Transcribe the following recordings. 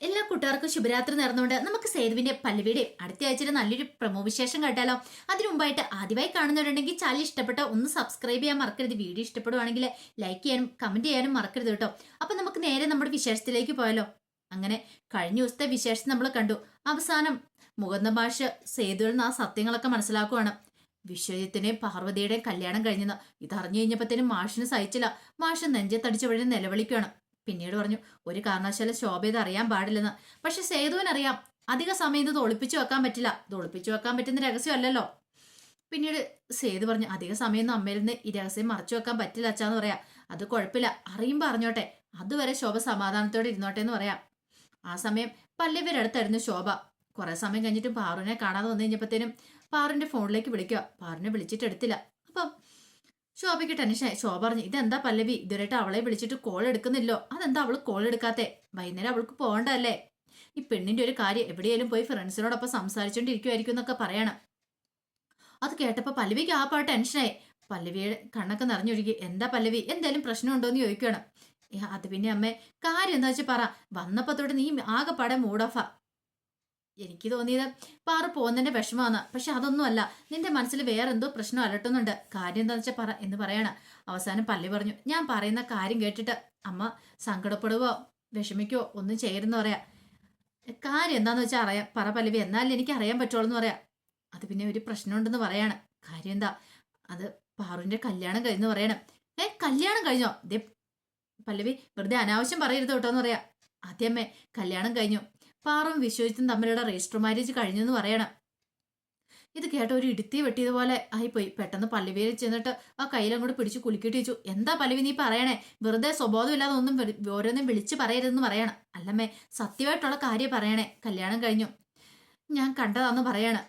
എല്ലാ കൂട്ടുകാർക്കും ശുഭരാത്രി നേർന്നുകൊണ്ട് നമുക്ക് സേതുവിന്റെ പല്ലവിയുടെ അടുത്ത ആഴ്ചയിൽ നല്ലൊരു പ്രമോ വിശേഷം കേട്ടാലോ. അതിനു മുമ്പായിട്ട് ആദ്യമായി കാണുന്നവരുണ്ടെങ്കിൽ ചാനൽ ഇഷ്ടപ്പെട്ട ഒന്ന് സബ്സ്ക്രൈബ് ചെയ്യാൻ മറക്കരുത്. വീഡിയോ ഇഷ്ടപ്പെടുവാണെങ്കിൽ ലൈക്ക് ചെയ്യാനും കമന്റ് ചെയ്യാനും മറക്കരുത് കേട്ടോ. അപ്പൊ നമുക്ക് നേരെ നമ്മുടെ വിശേഷത്തിലേക്ക് പോയാലോ. അങ്ങനെ കഴിഞ്ഞ ദിവസത്തെ വിശേഷം നമ്മൾ കണ്ടു. അവസാനം മുകുന്ദ ഭാഷ സേതുവിൽ ആ സത്യങ്ങളൊക്കെ മനസ്സിലാക്കുവാണ്. വിശ്വജിത്തിന്റെയും പാർവതിയുടെയും കല്യാണം കഴിഞ്ഞെന്ന്. ഇതറിഞ്ഞു കഴിഞ്ഞപ്പോഴത്തേനും മാഷിന് സഹിച്ചില്ല. മാഷ് നെഞ്ചത്തടിച്ച് വഴി നിലവിളിക്കുകയാണ് പിന്നീട് പറഞ്ഞു ഒരു കാരണവശാലും ശോഭ ഇത് അറിയാൻ പാടില്ലെന്ന്. പക്ഷെ സേതുവിനറിയാം അധിക സമയം ഇത് ഒളിപ്പിച്ചു വെക്കാൻ പറ്റില്ല. ഇത് ഒളിപ്പിച്ചു വെക്കാൻ പറ്റുന്ന രഹസ്യമല്ലല്ലോ. പിന്നീട് സേതു പറഞ്ഞു അധിക സമയം അമ്മയിൽ നിന്ന് ഈ രഹസ്യം മറച്ചു വെക്കാൻ പറ്റില്ല അച്ഛാന്ന് പറയാം. അത് കുഴപ്പമില്ല. അറിയും പറഞ്ഞോട്ടെ. അതുവരെ ശോഭ സമാധാനത്തോടെ ഇരുന്നോട്ടെ എന്ന് പറയാം. ആ സമയം പല്ലവരടുത്തായിരുന്നു ശോഭ. കുറേ സമയം കഴിഞ്ഞിട്ടും പാറുവിനെ കാണാതെ വന്നു കഴിഞ്ഞപ്പോഴത്തേനും പാറുവിന്റെ ഫോണിലേക്ക് വിളിക്കുക. പാറുവിനെ വിളിച്ചിട്ട് എടുത്തില്ല. ശോഭയ്ക്ക് ടെൻഷനായി ശോഭ പറഞ്ഞു ഇതെന്താ പല്ലവി? ഇതുവരെയായിട്ട് അവളെ വിളിച്ചിട്ട് കോൾ എടുക്കുന്നില്ലോ. അതെന്താ അവൾ കോൾ എടുക്കാത്തെ? വൈകുന്നേരം അവൾക്ക് പോകണ്ടല്ലേ ഈ പെണ്ണിന്റെ ഒരു കാര്യം എവിടെയെങ്കിലും പോയി ഫ്രണ്ട്സിനോടൊപ്പം സംസാരിച്ചോണ്ടിരിക്കുമായിരിക്കും എന്നൊക്കെ പറയണം. അത് കേട്ടപ്പോ പല്ലവിക്ക് ആ പാട്ട് ടെൻഷനായി പല്ലവിയുടെ കണ്ണൊക്കെ നിറഞ്ഞൊഴുകി. എന്താ പല്ലവി? എന്തേലും പ്രശ്നമുണ്ടോന്ന് ചോദിക്കണം ഏ, അത് പിന്നെ അമ്മേ കാര്യം എന്താ വെച്ചാൽ പറ. വന്നപ്പോ തൊട്ട് നീ ആകെപ്പാടെ മൂഡ് ഓഫാ എനിക്ക് തോന്നിയത് പാറു പോകുന്നതിന്റെ വിഷമമാണ്. പക്ഷെ അതൊന്നുമല്ല. നിന്റെ മനസ്സിൽ വേറെ എന്തോ പ്രശ്നം അലട്ടുന്നുണ്ട്. കാര്യം എന്താണെന്ന് വെച്ചാൽ പറ എന്ന് പറയണ. അവസാനം പള്ളി പറഞ്ഞു ഞാൻ പറയുന്ന കാര്യം കേട്ടിട്ട് അമ്മ സങ്കടപ്പെടുവോ വിഷമിക്കോ ഒന്നും ചെയ്യരുതെന്ന് പറയാ. കാര്യം എന്താന്ന് വെച്ചാൽ അറിയാം. പറ പല്ലവി എന്നാലും എനിക്ക് അറിയാൻ പറ്റുള്ളൂ എന്ന് പറയാം. അത് പിന്നെ ഒരു പ്രശ്നമുണ്ടെന്ന് പറയാണ്. കാര്യം എന്താ? അത് പാറുവിന്റെ കല്യാണം കഴിഞ്ഞെന്ന് പറയണം. ഏ കല്യാണം കഴിഞ്ഞോ? ദേ പല്ലവി വെറുതെ അനാവശ്യം പറയരുത് കേട്ടോ എന്ന് പറയാം. ആദ്യമേ കല്യാണം കഴിഞ്ഞു. പാറും വിശ്വജിത്തും തമ്മിലുള്ള രജിസ്റ്റർ മാരേജ് കഴിഞ്ഞെന്ന് പറയണം. ഇത് കേട്ട ഒരു ഇടുത്തി വെട്ടിയതുപോലെ ആയിപ്പോയി. പെട്ടെന്ന് പല്ലവിയിൽ ചെന്നിട്ട് ആ കയ്യിലങ്ങോട്ട് പിടിച്ച് കുലുക്കിട്ട് വെച്ചു എന്താ പല്ലവി നീ പറയണേ? വെറുതെ സ്വബോധമില്ലാതെ ഒന്നും ഓരോന്നും വിളിച്ച് പറയരുതെന്ന് പറയണം. അല്ലമ്മേ സത്യമായിട്ടുള്ള കാര്യം പറയണേ. കല്യാണം കഴിഞ്ഞു. ഞാൻ കണ്ടതാന്ന് പറയാണ്.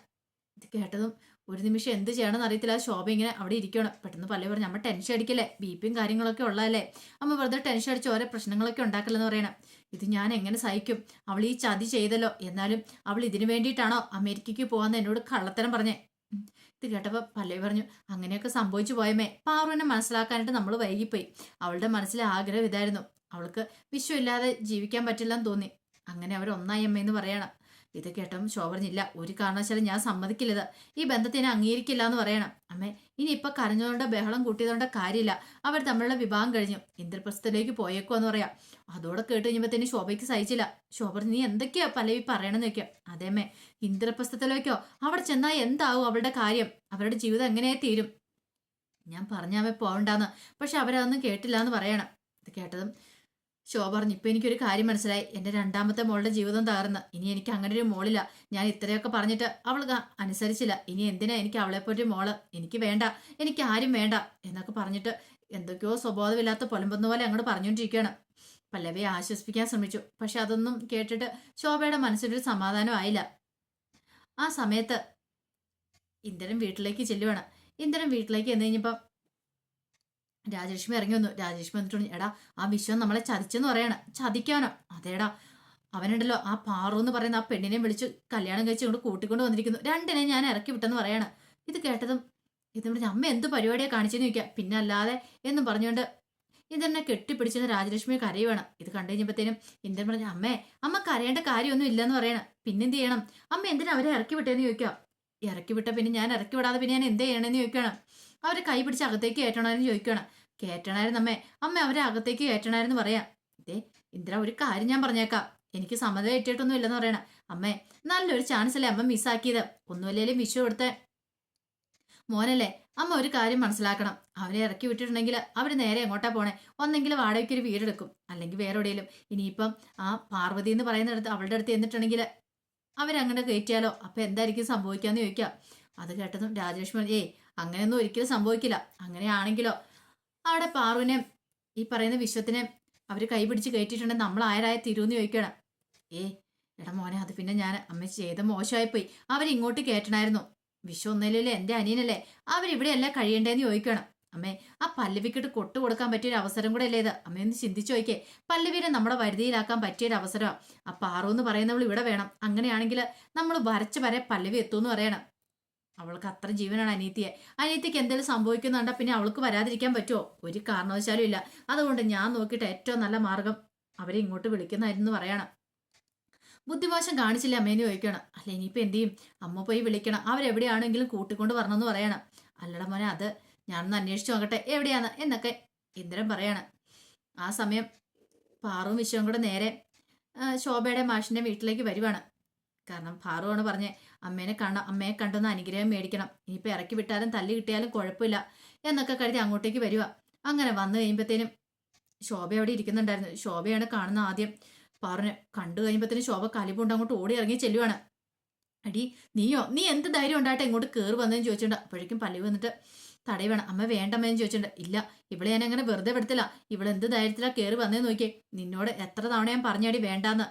ഇത് കേട്ടതും ഒരു നിമിഷം എന്ത് ചെയ്യണമെന്ന് അറിയത്തില്ല. ശോഭ ഇങ്ങനെ അവിടെ ഇരിക്കണം പെട്ടെന്ന് പല്ലവി പറഞ്ഞു അമ്മ ടെൻഷൻ അടിക്കല്ലേ? ബി പിയും കാര്യങ്ങളൊക്കെ ഉള്ളതല്ലേ? അമ്മ വെറുതെ ടെൻഷൻ അടിച്ച് ഓരോ പ്രശ്നങ്ങളൊക്കെ ഉണ്ടാക്കില്ലെന്ന് പറയണം. ഇത് ഞാൻ എങ്ങനെ സഹിക്കും? അവൾ ഈ ചതി ചെയ്തല്ലോ. എന്നാലും അവൾ ഇതിനു വേണ്ടിയിട്ടാണോ അമേരിക്കയ്ക്ക് പോകാന്ന് എന്നോട് കള്ളത്തരം പറഞ്ഞേ. ഇത് കേട്ടപ്പോൾ പല്ലവി പറഞ്ഞു അങ്ങനെയൊക്കെ സംഭവിച്ചു പോയമേ. പാറുവിനെ മനസ്സിലാക്കാനായിട്ട് നമ്മൾ വൈകിപ്പോയി. അവളുടെ മനസ്സിലെ ആഗ്രഹം ഇതായിരുന്നു. അവൾക്ക് വിശ്വമില്ലാതെ ജീവിക്കാൻ പറ്റില്ലെന്ന് തോന്നി. അങ്ങനെ അവർ ഒന്നായി അമ്മയെന്ന് പറയണം. ഇത് കേട്ടും ശോഭനില്ല ഒരു കാരണവശാലും ഞാൻ സമ്മതിക്കില്ലത്. ഈ ബന്ധത്തിനെ അംഗീകരിക്കില്ല എന്ന് പറയണം. അമ്മേ ഇനി ഇപ്പൊ കരഞ്ഞതുകൊണ്ട് ബഹളം കൂട്ടിയതുകൊണ്ട് കാര്യമില്ല. അവർ തമ്മിലുള്ള വിവാഹം കഴിഞ്ഞു. ഇന്ദ്രപ്രസ്ഥത്തിലേക്ക് പോയേക്കോ എന്ന് പറയാം. അതോടെ കേട്ട് കഴിഞ്ഞപ്പോ ശോഭയ്ക്ക് സഹിച്ചില്ല. ശോഭ നീ എന്തൊക്കെയാ പലവി പറയണമെന്ന് വെക്കാം അതേമേ ഇന്ദ്രപ്രസ്ഥത്തിലേക്കോ? അവിടെ ചെന്നാൽ എന്താവും അവരുടെ കാര്യം? അവരുടെ ജീവിതം എങ്ങനെ തീരും? ഞാൻ പറഞ്ഞാമേ പോകണ്ടാന്ന് പക്ഷെ അവരതൊന്നും കേട്ടില്ല എന്ന് പറയണം. ഇത് കേട്ടതും ശോഭ പറഞ്ഞു. ഇപ്പൊ എനിക്കൊരു കാര്യം മനസ്സിലായി. എന്റെ രണ്ടാമത്തെ മോളുടെ ജീവിതം തകർന്ന്. ഇനി എനിക്ക് അങ്ങനെ ഒരു മോളില്ല. ഞാൻ ഇത്രയൊക്കെ പറഞ്ഞിട്ട് അവൾ അനുസരിച്ചില്ല. ഇനി എന്തിനാ എനിക്ക് അവളെപ്പറ്റി മോൾ? എനിക്ക് വേണ്ട. എനിക്ക് ആരും വേണ്ട എന്നൊക്കെ പറഞ്ഞിട്ട് എന്തൊക്കെയോ സ്വബോധമില്ലാത്ത പൊലമ്പുന്ന പോലെ അങ്ങോട്ട് പറഞ്ഞുകൊണ്ടിരിക്കുകയാണ്. പല്ലവിയെ ആശ്വസിപ്പിക്കാൻ ശ്രമിച്ചു. പക്ഷെ അതൊന്നും കേട്ടിട്ട് ശോഭയുടെ മനസ്സിലൊരു സമാധാനം ആയില്ല. ആ സമയത്ത് ഇന്ദ്രൻ വീട്ടിലേക്ക് ചെല്ലുവാണ്. ഇന്ദ്രൻ വീട്ടിലേക്ക് എന്ന് കഴിഞ്ഞപ്പം രാജലക്ഷ്മി ഇറങ്ങി വന്നു. രാജലക്ഷ്മി വന്നിട്ടുണ്ട്. എടാ ആ വിശ്വം നമ്മളെ ചതിച്ചെന്ന് പറയണ. ചതിക്കാനോ? അതേടാ. അവനുണ്ടല്ലോ ആ പാറു എന്ന് പറയുന്ന ആ പെണ്ണിനെ വിളിച്ച് കല്യാണം കഴിച്ച് കൊണ്ട് കൂട്ടിക്കൊണ്ട് വന്നിരിക്കുന്നു. രണ്ടിനെ ഞാൻ ഇറക്കി വിട്ടെന്ന് പറയാണ്. ഇത് കേട്ടതും ഇത് വിളിച്ച് അമ്മ എന്ത് പരിപാടിയാണ് കാണിച്ചെന്ന് ചോദിക്കുക പിന്നെ അല്ലാതെ എന്നും പറഞ്ഞുകൊണ്ട് ഇന്ദ്രനെ കെട്ടിപ്പിടിച്ചെന്ന് രാജലക്ഷ്മി കരയുവാണ്. ഇത് കണ്ടു കഴിഞ്ഞപ്പോഴത്തേനും ഇന്ദ്രൻ പറഞ്ഞു അമ്മേ അമ്മ കരയേണ്ട കാര്യമൊന്നും ഇല്ലെന്ന് പറയണം. പിന്നെന്ത് ചെയ്യണം? അമ്മ എന്തിനാ അവരെ ഇറക്കി വിട്ടേന്ന് ചോദിക്കാം? ഇറക്കി വിട്ട പിന്നെ ഞാൻ ഇറക്കി വിടാതെ പിന്നെ ഞാൻ എന്ത് ചെയ്യണമെന്ന് ചോദിക്കണം. അവരെ കൈ പിടിച്ച് അകത്തേക്ക് കയറ്റണമെന്ന് ചോദിക്കണം കയറ്റണായിരുന്നു അമ്മേ. അമ്മ അവരെ അകത്തേക്ക് കയറ്റണായിരുന്നു പറയാം. ഇതേ ഇന്ദ്ര ഒരു കാര്യം ഞാൻ പറഞ്ഞേക്കാം. എനിക്ക് സമ്മതം ഏറ്റിട്ടൊന്നും ഇല്ലെന്ന് പറയണം. അമ്മേ നല്ലൊരു ചാൻസ് അല്ലേ അമ്മ മിസ്സാക്കിയത് ഒന്നുമല്ലേലും വിഷു കൊടുത്ത. മോനല്ലേ അമ്മ ഒരു കാര്യം മനസ്സിലാക്കണം. അവരെ ഇറക്കി വിട്ടിട്ടുണ്ടെങ്കിൽ അവർ നേരെ എങ്ങോട്ടാ പോണേ? ഒന്നെങ്കിൽ വാടകയ്ക്ക് ഒരു വീടെടുക്കും അല്ലെങ്കിൽ വേറെ എവിടെയെങ്കിലും. ഇനിയിപ്പം ആ പാർവതി എന്ന് പറയുന്നിടത്ത് അവളുടെ അടുത്ത് എന്നിട്ടുണ്ടെങ്കിൽ അവരങ്ങനെ കയറ്റിയാലോ? അപ്പൊ എന്തായിരിക്കും സംഭവിക്കാന്ന് ചോദിക്കാം. അത് കേട്ടതും രാജലക്ഷ്മി ഏയ് അങ്ങനെയൊന്നും ഒരിക്കലും സംഭവിക്കില്ല. അങ്ങനെയാണെങ്കിലോ? അവിടെ പാറുവിനെ ഈ പറയുന്ന വിശ്വത്തിനെ അവർ കൈപിടിച്ച് കയറ്റിയിട്ടുണ്ടെങ്കിൽ നമ്മൾ ആരായ തിരുവെന്ന് ചോദിക്കണം ഏ എടാ മോനെ അത് പിന്നെ ഞാൻ അമ്മ ചെയ്ത മോശമായിപ്പോയി. അവരിങ്ങോട്ട് കയറ്റണമായിരുന്നു വിശ്വ ഒന്നില്ലല്ലേ എന്റെ അനിയനല്ലേ? അവരിവിടെയല്ല കഴിയണ്ടേന്ന് ചോദിക്കണം അമ്മേ ആ പല്ലവിക്കിട്ട് കൊട്ടു കൊടുക്കാൻ പറ്റിയൊരു അവസരം കൂടെ അല്ലേ ഇത് അമ്മയൊന്ന് ചിന്തിച്ചു നോക്കിയേ. പല്ലവിനെ നമ്മുടെ വരുതിയിലാക്കാൻ പറ്റിയൊരു അവസരമാണ് ആ പാറു എന്ന് പറയുന്നവൾ ഇവിടെ വേണം. അങ്ങനെയാണെങ്കിൽ നമ്മൾ വരച്ച് വരെ പല്ലവി എത്തുമെന്ന് പറയണം. അവൾക്ക് അത്ര ജീവനാണ് അനീത്തിയെ അനീത്തിക്ക് എന്തെങ്കിലും സംഭവിക്കുന്നുണ്ടോ പിന്നെ അവൾക്ക് വരാതിരിക്കാൻ പറ്റുമോ? ഒരു കാരണവശാലും ഇല്ല. അതുകൊണ്ട് ഞാൻ നോക്കിയിട്ട് ഏറ്റവും നല്ല മാർഗം അവരെ ഇങ്ങോട്ട് വിളിക്കുന്നതായിരുന്നു പറയണം. ബുദ്ധിമോശം കാണിച്ചില്ല അമ്മേന്ന് ചോദിക്കണം. അല്ല ഇനിയിപ്പോൾ എന്ത് ചെയ്യും? അമ്മ പോയി വിളിക്കണം. അവരെവിടെയാണെങ്കിലും കൂട്ടിക്കൊണ്ട് വരണമെന്ന് പറയണം. അല്ലട മോനെ അത് ഞാനൊന്ന് അന്വേഷിച്ച് നോക്കട്ടെ. എവിടെയാണ്? എന്നൊക്കെ ഇന്ദ്രൻ പറയണം. ആ സമയം പാറും വിശ്വം കൂടെ നേരെ ശോഭയുടെ മാഷിന്റെ വീട്ടിലേക്ക് വരുവാണ്. കാരണം ഫാറുവാണ് പറഞ്ഞേ അമ്മേനെ കാണാം അമ്മയെ കണ്ടെന്ന് അനുഗ്രഹം മേടിക്കണം. ഇനിയിപ്പോൾ ഇറക്കി വിട്ടാലും തല്ലി കിട്ടിയാലും കുഴപ്പമില്ല എന്നൊക്കെ കരുതി അങ്ങോട്ടേക്ക് വരിക അങ്ങനെ വന്നു കഴിയുമ്പോഴത്തേനും ശോഭ അവിടെ ഇരിക്കുന്നുണ്ടായിരുന്നു. ശോഭയാണ് കാണുന്ന ആദ്യം. പറഞ്ഞു കണ്ടു കഴിയുമ്പോഴത്തേനും ശോഭ കലിപ്പുണ്ട് അങ്ങോട്ട് ഓടി ഇറങ്ങി ചെല്ലുവാണ്. അടി നീയോ? നീ എന്ത് ധൈര്യം ഉണ്ടായിട്ട് ഇങ്ങോട്ട് കയറി വന്നതെന്ന് ചോദിച്ചിട്ടുണ്ട്. അപ്പോഴേക്കും പല്ലി വന്നിട്ട് തടയുവാണ്. അമ്മ വേണ്ടമ്മയെന്ന് ചോദിച്ചിട്ടുണ്ട്. ഇല്ല ഇവിടെ ഞാൻ അങ്ങനെ വെറുതെ പെടുത്തില്ല ഇവിടെ എന്ത് ധൈര്യത്തിലാ കയറി വന്നേ നോക്കിയേ. നിന്നോട് എത്ര തവണ ഞാൻ പറഞ്ഞാടി വേണ്ടാന്ന്.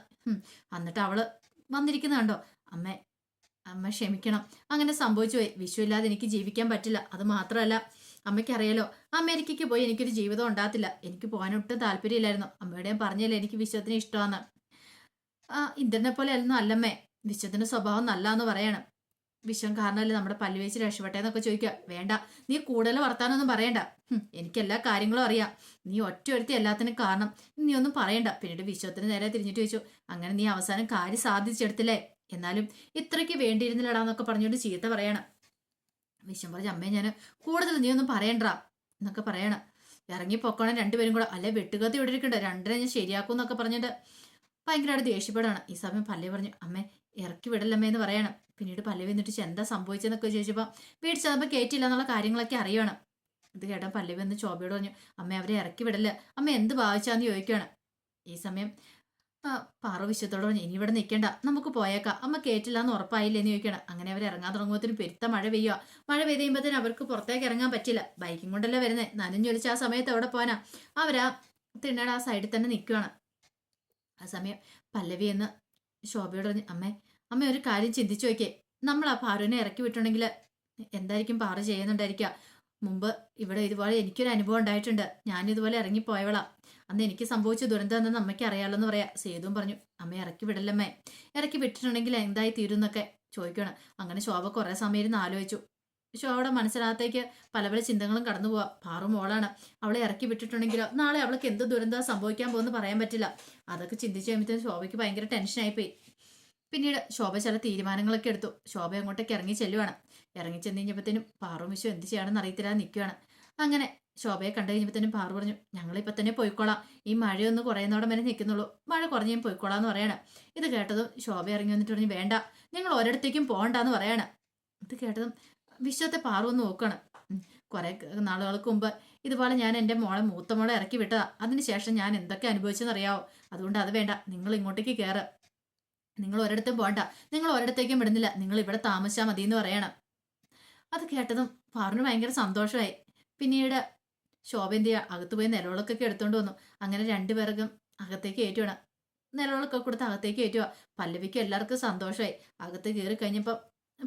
എന്നിട്ട് അവൾ വന്നിരിക്കുന്ന കണ്ടോ? അമ്മ അമ്മ ക്ഷമിക്കണം. അങ്ങനെ സംഭവിച്ചു പോയി. ഇല്ലാതെ എനിക്ക് ജീവിക്കാൻ പറ്റില്ല. അത് മാത്രമല്ല അമ്മയ്ക്കറിയാലോ അമേരിക്കയ്ക്ക് പോയി എനിക്കൊരു ജീവിതം ഉണ്ടാകത്തില്ല. എനിക്ക് പോകാനൊട്ടും താല്പര്യമില്ലായിരുന്നു. അമ്മയോട് ഞാൻ പറഞ്ഞില്ല എനിക്ക് വിശ്വത്തിന് ഇഷ്ടമാണ് ഇന്ദ്രനെ പോലെ അല്ലെന്നും അല്ലമ്മേ. വിശ്വത്തിന്റെ സ്വഭാവം നല്ലാന്ന് പറയണം. വിശ്വം കാരണമല്ലേ നമ്മുടെ പല്ലുവേച്ച് രക്ഷപ്പെട്ടേന്നൊക്കെ ചോദിക്കുക. വേണ്ട. നീ കൂടുതൽ വർത്താനൊന്നും പറയണ്ട. എനിക്ക് എല്ലാ കാര്യങ്ങളും അറിയാം. നീ ഒറ്റ ഒരുത്തി എല്ലാത്തിനും കാരണം. നീ ഒന്നും പറയണ്ട. പിന്നീട് വിശ്വത്തിന് നേരെ തിരിഞ്ഞിട്ട് ചോദിച്ചു അങ്ങനെ നീ അവസാനം കാര്യം സാധിച്ചെടുത്തില്ലേ എന്നാലും ഇത്രയ്ക്ക് വേണ്ടിയിരുന്നില്ലടാന്നൊക്കെ പറഞ്ഞുകൊണ്ട് ചീത്ത പറയണം. വിശ്വം പറഞ്ഞ അമ്മേ ഞാൻ കൂടുതൽ നീ ഒന്നും പറയണ്ട എന്നൊക്കെ പറയണം. ഇറങ്ങി പൊക്കണം രണ്ടുപേരും കൂടെ. അല്ലെ വെട്ടുകത്തി ഇവിടെ ഇരിക്കണ്ട. രണ്ടര ഞാൻ ശരിയാക്കും എന്നൊക്കെ പറഞ്ഞിട്ട് ഭയങ്കരമായിട്ട് ദേഷ്യപ്പെടാണ് ഈ സമയം പല്ലേ പറഞ്ഞു അമ്മേ ഇറക്കി വിടല്ലമ്മേ എന്ന് പറയണം. പിന്നീട് പല്ലവി എന്നിട്ട് എന്താ സംഭവിച്ചതെന്നൊക്കെ ചോദിച്ചപ്പോൾ വീട്ടിൽ ചെന്നപ്പോൾ കയറ്റില്ല എന്നുള്ള കാര്യങ്ങളൊക്കെ അറിയണം. ഇത് കേട്ടാൽ പല്ലവി എന്ന് ചോബയോട് പറഞ്ഞു അമ്മ അവരെ ഇറക്കി വിടല്ല? അമ്മ എന്ത് ഭാവിച്ചാന്ന് ചോദിക്കുകയാണ് ഈ സമയം പാറ വിശ്വത്തോട് പറഞ്ഞു ഇനി ഇവിടെ നിൽക്കേണ്ട നമുക്ക് പോയേക്കാം. അമ്മ കേറ്റില്ല എന്ന് ഉറപ്പായില്ലേ? എന്ന് ചോദിക്കണം അങ്ങനെ അവർ ഇറങ്ങാൻ തുടങ്ങുമ്പോഴത്തേനും പെരുത്ത മഴ പെയ്യുക മഴ പെയ്ത് കഴിയുമ്പോഴത്തേനും അവർക്ക് പുറത്തേക്ക് ഇറങ്ങാൻ പറ്റില്ല. ബൈക്കും കൊണ്ടല്ലേ വരുന്നത് നനഞ്ഞൊലിച്ച് ആ സമയത്ത് എവിടെ പോകാനാ അവരാ തിണ്ണയുടെ ആ സൈഡിൽ തന്നെ നിൽക്കുകയാണ് ആ സമയം പല്ലവി എന്ന് ശോഭയോട് പറഞ്ഞു അമ്മേ അമ്മ ഒരു കാര്യം ചിന്തിച്ചു നോക്കേ നമ്മൾ ആ പാറുവിനെ ഇറക്കി വിട്ടുണ്ടെങ്കിൽ എന്തായിരിക്കും പാറു ചെയ്യുന്നുണ്ടായിരിക്കുക? മുമ്പ് ഇവിടെ ഇതുപോലെ എനിക്കൊരു അനുഭവം ഉണ്ടായിട്ടുണ്ട്. ഞാൻ ഇതുപോലെ ഇറങ്ങിപ്പോയവളാ. അന്ന് എനിക്ക് സംഭവിച്ച ദുരന്തം എന്തെന്ന് അമ്മയ്ക്ക് അറിയാമല്ലോ എന്ന് പറയാം. സേതുവും പറഞ്ഞു അമ്മ ഇറക്കി വിടല്ലമ്മേ. ഇറക്കി വിട്ടിട്ടുണ്ടെങ്കിൽ എന്തായി തീരും എന്നൊക്കെ ചോദിക്കണം. അങ്ങനെ ശോഭ കുറേ സമയം ഇരുന്ന് ആലോചിച്ചു. ശോഭയുടെ മനസ്സിനകത്തേക്ക് പല പല ചിന്തകളും കടന്നു പോവാം. പാറു മോളാണ്. അവളെ ഇറക്കി വിട്ടിട്ടുണ്ടെങ്കിലോ? നാളെ അവൾക്ക് എന്ത് ദുരന്തം സംഭവിക്കാൻ പോകുമെന്ന് പറയാൻ പറ്റില്ല. അതൊക്കെ ചിന്തിച്ച് കഴിയുമ്പോഴത്തേക്കും ശോഭയ്ക്ക് ഭയങ്കര ടെൻഷനായിപ്പോയി പിന്നീട് ശോഭ ചില തീരുമാനങ്ങളൊക്കെ എടുത്തു. ശോഭ അങ്ങോട്ടേക്ക് ഇറങ്ങി ചെല്ലുവാണ്. ഇറങ്ങി ചെന്ന് കഴിഞ്ഞപ്പോഴത്തേനും പാറു മിശു എന്ത് ചെയ്യണമെന്ന് അറിയത്തില്ല നിൽക്കുകയാണ് അങ്ങനെ ശോഭയെ കണ്ടു കഴിഞ്ഞപ്പോഴത്തേനും പാറു പറഞ്ഞു ഞങ്ങളിപ്പോൾ തന്നെ പോയിക്കോളാം. ഈ മഴയൊന്ന് കുറയുന്നോടം വരെ നിൽക്കുന്നുള്ളൂ. മഴ കുറഞ്ഞ് ഞാൻ പോയിക്കോളാം എന്ന് പറയാണ്. ഇത് കേട്ടതും ശോഭ ഇറങ്ങി വന്നിട്ട് പറഞ്ഞു വേണ്ട നിങ്ങൾ ഒരിടത്തേക്കും പോകണ്ടെന്ന് പറയാണ്. ഇത് കേട്ടതും വിശ്വത്തെ പാറു ഒന്ന് നോക്കണം. കുറെ നാളുകൾക്ക് മുമ്പ് ഇതുപോലെ ഞാൻ എന്റെ മോളെ മൂത്ത മോളെ ഇറക്കി വിട്ടതാ. അതിനുശേഷം ഞാൻ എന്തൊക്കെ അനുഭവിച്ചെന്നറിയാവോ അതുകൊണ്ട് അത് വേണ്ട നിങ്ങൾ ഇങ്ങോട്ടേക്ക് കയറ്. നിങ്ങൾ ഒരിടത്തും പോണ്ട. നിങ്ങൾ ഒരിടത്തേക്കും വിടുന്നില്ല. നിങ്ങൾ ഇവിടെ താമസിച്ചാൽ മതി എന്ന് പറയണം. അത് കേട്ടതും പാറിന് ഭയങ്കര സന്തോഷമായി. പിന്നീട് ശോഭ എന്ത് ചെയ്യുക അകത്ത് പോയി നിലവിളക്കൊക്കെ എടുത്തുകൊണ്ട് വന്നു. അങ്ങനെ രണ്ടുപേർക്കും അകത്തേക്ക് ഏറ്റുവാണ് നിലവിളക്കൊക്കെ കൊടുത്ത് അകത്തേക്ക് ഏറ്റുക പല്ലവിക്ക് എല്ലാവർക്കും സന്തോഷമായി. അകത്ത് കയറി കഴിഞ്ഞപ്പോൾ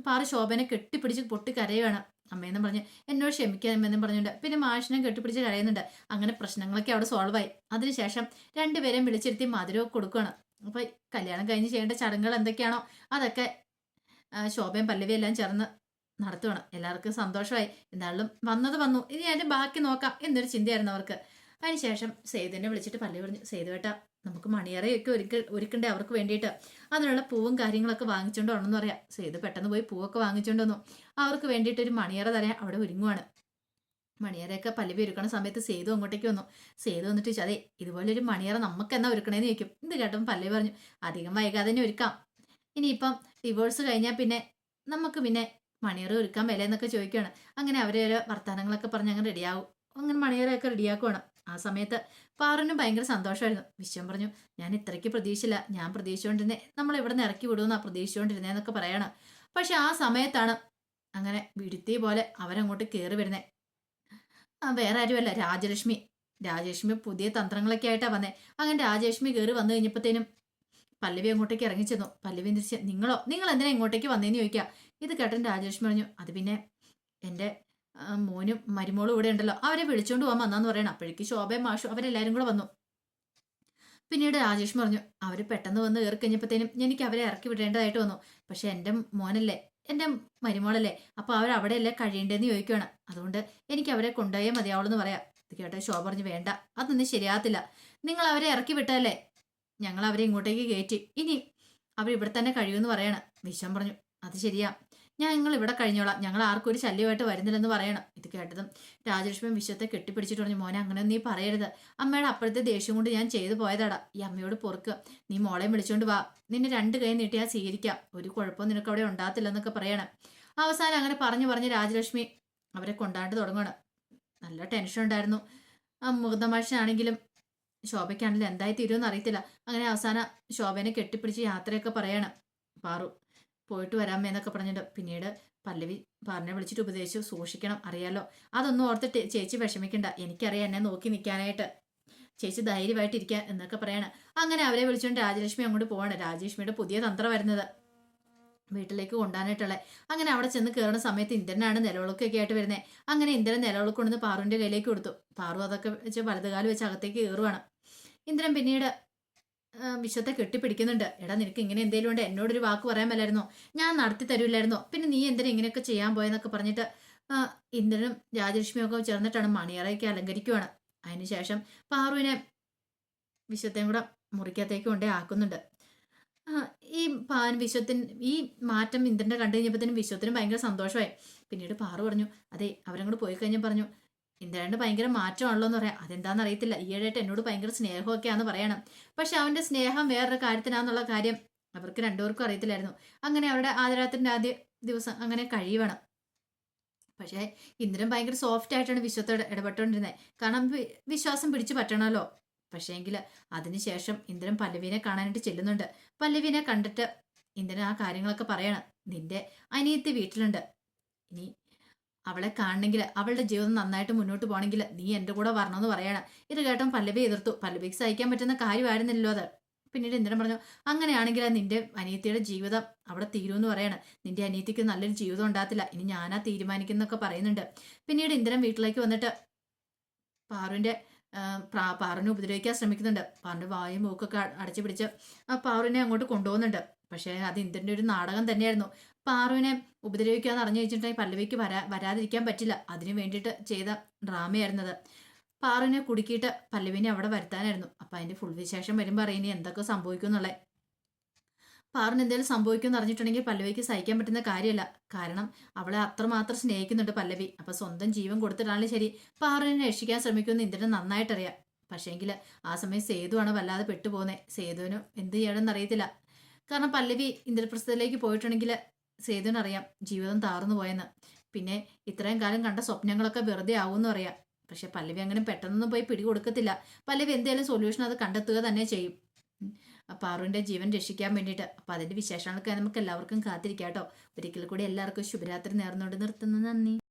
പാറ ശോഭനെ കെട്ടിപ്പിടിച്ച് പൊട്ടി കരയുവാണ്. അമ്മയെന്നും പറഞ്ഞ് എന്നോട് ക്ഷമിക്കാൻ അമ്മയെന്നും പറഞ്ഞിട്ടുണ്ട് പിന്നെ മാഷിനെ കെട്ടിപ്പിടിച്ച് കരയുന്നുണ്ട്. അങ്ങനെ പ്രശ്നങ്ങളൊക്കെ അവിടെ സോൾവായി അതിനുശേഷം രണ്ടുപേരെയും വിളിച്ചിരുത്തി മധുരമൊക്കെ കൊടുക്കുകയാണ് അപ്പോൾ കല്യാണം കഴിഞ്ഞ് ചെയ്യേണ്ട ചടങ്ങുകൾ എന്തൊക്കെയാണോ അതൊക്കെ ശോഭയും പല്ലവിയും എല്ലാം ചേർന്ന് നടത്തുകയാണ് എല്ലാവർക്കും സന്തോഷമായി. എന്നാലും വന്നത് വന്നു. ഇനി അതിന്റെ ബാക്കി നോക്കാം എന്നൊരു ചിന്തയായിരുന്നു അവർക്ക്. അതിനുശേഷം സേതുവിനെ വിളിച്ചിട്ട് പല്ലവി പറഞ്ഞു സേതുവേട്ട നമുക്ക് മണിയറയൊക്കെ ഒരുക്ക ഒരുക്കണ്ടേ അവർക്ക് വേണ്ടിയിട്ട്? അതിനുള്ള പൂവും കാര്യങ്ങളൊക്കെ വാങ്ങിച്ചുകൊണ്ട് വരണമെന്ന് പറയാം. സേതു പെട്ടെന്ന് പോയി പൂവൊക്കെ വാങ്ങിച്ചുകൊണ്ട് വന്നു. അവർക്ക് വേണ്ടിയിട്ട് ഒരു മണിയറ തരാൻ അവിടെ ഒരുങ്ങുവാണ്. മണിയറയൊക്കെ പല്ലവി ഒരുക്കണ സമയത്ത് സേതു അങ്ങോട്ടേക്ക് വന്നു. സേതു വന്നിട്ട് ചോദിച്ചു അതെ ഇതുപോലെ ഒരു മണിയറ നമുക്ക് എന്നാ ഒരുക്കണേന്ന് ചോദിക്കും. ഇത് കേട്ടപ്പോൾ പല്ലവി പറഞ്ഞു അധികം വൈകാതെ തന്നെ ഒരുക്കാം. ഇനിയിപ്പം ഡിവോഴ്സ് കഴിഞ്ഞാൽ പിന്നെ നമുക്ക് പിന്നെ മണിയറ ഒരുക്കാൻ വില എന്നൊക്കെ ചോദിക്കുകയാണ് അങ്ങനെ അവരെ ഓരോ വർത്തമാനങ്ങളൊക്കെ പറഞ്ഞ് അങ്ങനെ റെഡിയാവും. അങ്ങനെ മണിയറയൊക്കെ റെഡിയാക്കുവാണ് ആ സമയത്ത് പാറിനും ഭയങ്കര സന്തോഷമായിരുന്നു. വിശ്വം പറഞ്ഞു ഞാൻ ഇത്രയ്ക്ക് പ്രതീക്ഷിച്ചില്ല. ഞാൻ പ്രതീക്ഷിച്ചുകൊണ്ടിരുന്നേ നമ്മൾ ഇവിടെ നിന്ന് ഇറക്കി വിടുമെന്നാ പ്രതീക്ഷിച്ചുകൊണ്ടിരുന്നേന്നൊക്കെ പറയണം. പക്ഷെ ആ സമയത്താണ് അങ്ങനെ വിടുത്തി പോലെ അവരങ്ങോട്ട് കയറി വരുന്നത് വേറെ ആരുമല്ല. രാജലക്ഷ്മി. രാജലക്ഷ്മി പുതിയ തന്ത്രങ്ങളൊക്കെ ആയിട്ടാ വന്നേ. അങ്ങനെ രാജലക്ഷ്മി കയറി വന്നു കഴിഞ്ഞപ്പോഴത്തേനും പല്ലവി അങ്ങോട്ടേക്ക് ഇറങ്ങി ചെന്നു പല്ലവി തിരിച്ച് നിങ്ങളോ? നിങ്ങൾ എന്തിനാ ഇങ്ങോട്ടേക്ക് വന്നേന്ന് ചോദിക്കുക ഇത് കേട്ടൻ രാജലക്ഷ്മി പറഞ്ഞു അത് പിന്നെ എന്റെ മോനും മരുമോളും ഇവിടെ ഉണ്ടല്ലോ. അവരെ വിളിച്ചോണ്ട് പോകാൻ വന്നാന്ന് പറയണം. അപ്പോഴേക്ക് ശോഭയും മാഷും അവരെല്ലാരും കൂടെ വന്നു. പിന്നീട് രാജേഷ് പറഞ്ഞു അവർ പെട്ടെന്ന് വന്ന് കയറി കഴിഞ്ഞപ്പോഴത്തേനും എനിക്ക് അവരെ ഇറക്കി വിടേണ്ടതായിട്ട് വന്നു. പക്ഷെ എന്റെ മോനല്ലേ എന്റെ മരുമോളല്ലേ അപ്പോൾ അവർ അവിടെയല്ലേ കഴിയേണ്ടതെന്ന് ചോദിക്കുകയാണ് അതുകൊണ്ട് എനിക്ക് അവരെ കൊണ്ടുപോയേ മതിയാവുള്ളൂ എന്ന് പറയാം. ഇത് കേട്ടോ ഷോ പറഞ്ഞ് വേണ്ട അതൊന്നും ശരിയാകത്തില്ല. നിങ്ങൾ അവരെ ഇറക്കി വിട്ടല്ലേ ഞങ്ങൾ അവരെ ഇങ്ങോട്ടേക്ക് കയറ്റി. ഇനി അവർ ഇവിടെ തന്നെ കഴിയുമെന്ന് പറയണം. വിശ്വം പറഞ്ഞു അത് ശരിയാ. ഞങ്ങൾ ഇവിടെ കഴിഞ്ഞോളാം. ഞങ്ങൾ ആർക്കും ഒരു ശല്യമായിട്ട് വരുന്നില്ലെന്ന് പറയണം. ഇത് കേട്ടതും രാജലക്ഷ്മി വിശ്വത്തെ കെട്ടിപ്പിടിച്ചിട്ട് പറഞ്ഞു മോനെ അങ്ങനെ നീ പറയരുത്. അമ്മയുടെ അപ്പുറത്തെ ദേഷ്യം കൊണ്ട് ഞാൻ ചെയ്തു പോയതാടാ. ഈ അമ്മയോട് പൊറുക്കുക നീ മോളെ വിളിച്ചോണ്ട് വാ. നിന്നെ രണ്ട് കൈ നീട്ടിയാൽ സ്വീകരിക്കാം. ഒരു കുഴപ്പവും നിനക്ക് അവിടെ ഉണ്ടാകത്തില്ലെന്നൊക്കെ പറയണം. അവസാനം അങ്ങനെ പറഞ്ഞു പറഞ്ഞ് രാജലക്ഷ്മി അവരെ കൊണ്ടാണ്ട് തുടങ്ങണം നല്ല ടെൻഷൻ ഉണ്ടായിരുന്നു. ആ മുകുന്ദമാഷാണെങ്കിലും ശോഭയ്ക്കാണെങ്കിലും എന്തായി തീരുമെന്ന് അറിയത്തില്ല. അങ്ങനെ അവസാനം ശോഭനെ കെട്ടിപ്പിടിച്ച് യാത്രയൊക്കെ പറയണം. പാറു പോയിട്ട് വരാമേ എന്നൊക്കെ പറഞ്ഞിട്ട് പിന്നീട് പല്ലവി പറഞ്ഞെ വിളിച്ചിട്ട് ഉപദേശിച്ചു. സൂക്ഷിക്കണം അറിയാലോ. അതൊന്നും ഓർത്തിട്ട് ചേച്ചി വിഷമിക്കണ്ട. എനിക്കറിയാം എന്നെ നോക്കി നിൽക്കാനായിട്ട്. ചേച്ചി ധൈര്യമായിട്ടിരിക്കുക എന്നൊക്കെ പറയാണ്. അങ്ങനെ അവരെ വിളിച്ചുകൊണ്ട് രാജലക്ഷ്മി അങ്ങോട്ട് പോവാണ്. രാജലക്ഷ്മിയുടെ പുതിയ തന്ത്രം വരുന്നത്. വീട്ടിലേക്ക് കൊണ്ടുപോകാനായിട്ടുള്ള അങ്ങനെ അവിടെ ചെന്ന് കയറുന്ന സമയത്ത് ഇന്ദ്രനാണ് നിലവിളക്കൊക്കെ ആയിട്ട് വരുന്നത് അങ്ങനെ ഇന്ദ്രൻ നിലവിളക്ക് കൊണ്ടുവന്ന് പാറുവിന്റെ കയ്യിലേക്ക് കൊടുത്തു. പാറു അതൊക്കെ വെച്ച് വലതുകാലം വെച്ച് അകത്തേക്ക് കയറുവാണ്. ഇന്ദ്രൻ പിന്നീട് വിശ്വത്തെ കെട്ടിപ്പിടിക്കുന്നുണ്ട്. എടാ നിനക്ക് ഇങ്ങനെ എന്തെങ്കിലും ഉണ്ട്? എന്നോടൊരു വാക്ക് പറയാൻ മേലായിരുന്നോ? ഞാൻ നടത്തി തരൂല്ലായിരുന്നോ? പിന്നെ നീ എന്തിനാ ഇങ്ങനെയൊക്കെ ചെയ്യാൻ പോയെന്നൊക്കെ പറഞ്ഞിട്ട് ഇന്ദ്രനും രാജലക്ഷ്മിയും ഒക്കെ ചേർന്നിട്ടാണ് മണിയറയൊക്കെ അലങ്കരിക്കുവാണ്. അതിനുശേഷം പാറുവിനെ വിശ്വത്തെയും കൂടെ മുറിക്കകത്തേക്ക് കൊണ്ടേ ആക്കുന്നുണ്ട്. ഈ പാൻ വിശ്വത്തിൻ ഈ മാറ്റം ഇന്ദ്രനെ കണ്ടു കഴിഞ്ഞപ്പോഴത്തേനും വിശ്വത്തിനും ഭയങ്കര സന്തോഷമായി. പിന്നീട് പാറു പറഞ്ഞു അതെ അവരങ്ങോട്ട് പോയി കഴിഞ്ഞാൽ പറഞ്ഞു ഇന്ദ്രന്റെ ഭയങ്കര മാറ്റമാണല്ലോ എന്ന് പറയാം. അതെന്താണെന്ന് അറിയത്തില്ല. ഈയിടെയായിട്ട് എന്നോട് ഭയങ്കര സ്നേഹമൊക്കെയാന്ന് പറയണം. പക്ഷെ അവന്റെ സ്നേഹം വേറൊരു കാര്യത്തിനാന്നുള്ള കാര്യം അവർക്ക് രണ്ടുപേർക്കും അറിയത്തില്ലായിരുന്നു. അങ്ങനെ അവരുടെ ആദരാത്തിന്റെ ആദ്യ ദിവസം അങ്ങനെ കഴിയണം പക്ഷേ ഇന്ദ്രൻ ഭയങ്കര സോഫ്റ്റ് ആയിട്ടാണ് വിശ്വത്തോട് ഇടപെട്ടുകൊണ്ടിരുന്നത് കാരണം വിശ്വാസം പിടിച്ചു പറ്റണമല്ലോ. പക്ഷേങ്കിൽ അതിനുശേഷം ഇന്ദ്രൻ പല്ലവിനെ കാണാനായിട്ട് ചെല്ലുന്നുണ്ട്. പല്ലവിനെ കണ്ടിട്ട് ഇന്ദ്രൻ ആ കാര്യങ്ങളൊക്കെ പറയണം. നിന്റെ അനിയത്തി വീട്ടിലുണ്ട്. ഇനി അവളെ കാണണമെങ്കിൽ അവളുടെ ജീവിതം നന്നായിട്ട് മുന്നോട്ട് പോകണമെങ്കിൽ നീ എന്റെ കൂടെ വരണമെന്ന് പറയണം. ഇത് കേട്ടോ പല്ലവി എതിർത്തു. പല്ലവിക്ക് സഹിക്കാൻ പറ്റുന്ന കാര്യമായിരുന്നില്ലല്ലോ അത്. പിന്നീട് ഇന്ദ്രൻ പറഞ്ഞു അങ്ങനെയാണെങ്കിൽ നിന്റെ അനിയത്തിയുടെ ജീവിതം അവിടെ തീരുമെന്ന് പറയണം. നിന്റെ അനിയത്തിക്ക് നല്ലൊരു ജീവിതം ഉണ്ടാകത്തില്ല. ഇനി ഞാനാ തീരുമാനിക്കുന്നൊക്കെ പറയുന്നുണ്ട്. പിന്നീട് ഇന്ദ്രൻ വീട്ടിലേക്ക് വന്നിട്ട് പാറുവിന്റെ പാറുവിനെ ഉപദ്രവിക്കാൻ ശ്രമിക്കുന്നുണ്ട്. പാറിന്റെ വായും മൂക്കൊക്കെ അടച്ചു പിടിച്ച് ആ പാറുവിനെ അങ്ങോട്ട് കൊണ്ടുപോകുന്നുണ്ട്. പക്ഷേ അത് ഇന്ദ്രന്റെ ഒരു നാടകം തന്നെയായിരുന്നു. പാറുവിനെ ഉപദ്രവിക്കാന്ന് അറിഞ്ഞു വെച്ചിട്ടുണ്ടെങ്കിൽ പല്ലവിക്ക് വരാ വരാതിരിക്കാൻ പറ്റില്ല. അതിനു വേണ്ടിയിട്ട് ചെയ്ത ഡ്രാമയായിരുന്നത്. പാറുവിനെ കുടുക്കിയിട്ട് പല്ലവിനെ അവിടെ വരുത്താനായിരുന്നു. അപ്പം അതിന്റെ ഫുൾ വിശേഷം വരുമ്പോൾ ഇനി എന്തൊക്കെ സംഭവിക്കും എന്നുള്ളത് പാറിന് എന്തെങ്കിലും സംഭവിക്കുമെന്ന് അറിഞ്ഞിട്ടുണ്ടെങ്കിൽ പല്ലവിക്ക് സഹിക്കാൻ പറ്റുന്ന കാര്യമല്ല. കാരണം അവളെ അത്രമാത്രം സ്നേഹിക്കുന്നുണ്ട് പല്ലവി. അപ്പം സ്വന്തം ജീവൻ കൊടുത്തിട്ടാണെങ്കിലും ശരി പാറിനെ രക്ഷിക്കാൻ ശ്രമിക്കുമെന്ന് ഇന്ദ്രൻ നന്നായിട്ടറിയാം. പക്ഷേങ്കിൽ ആ സമയം സേതുവാണ് വല്ലാതെ പെട്ടുപോകുന്നത്. സേതുവിനും എന്ത് ചെയ്യണമെന്ന് അറിയത്തില്ല. കാരണം പല്ലവി ഇന്ദ്രപ്രസ്ഥത്തിലേക്ക് പോയിട്ടുണ്ടെങ്കിൽ സേതുവിനറിയാം ജീവിതം താർന്നു പോയെന്ന്. പിന്നെ ഇത്രയും കാലം കണ്ട സ്വപ്നങ്ങളൊക്കെ വെറുതെ എന്ന് അറിയാം പക്ഷെ പല്ലവി അങ്ങനെ പെട്ടെന്നൊന്നും പോയി പിടി കൊടുക്കത്തില്ല പല്ലവി എന്തെങ്കിലും സൊല്യൂഷൻ അത് കണ്ടെത്തുക തന്നെ ചെയ്യും. പാറുവിന്റെ ജീവൻ രക്ഷിക്കാൻ വേണ്ടിയിട്ട്. അപ്പൊ അതിന്റെ വിശേഷങ്ങളൊക്കെ നമുക്ക് എല്ലാവർക്കും കാത്തിരിക്കാം കേട്ടോ. ഒരിക്കൽ കൂടി എല്ലാവർക്കും ശുഭരാത്രി നേർന്നുകൊണ്ട് നിർത്തുന്നു. നന്ദി.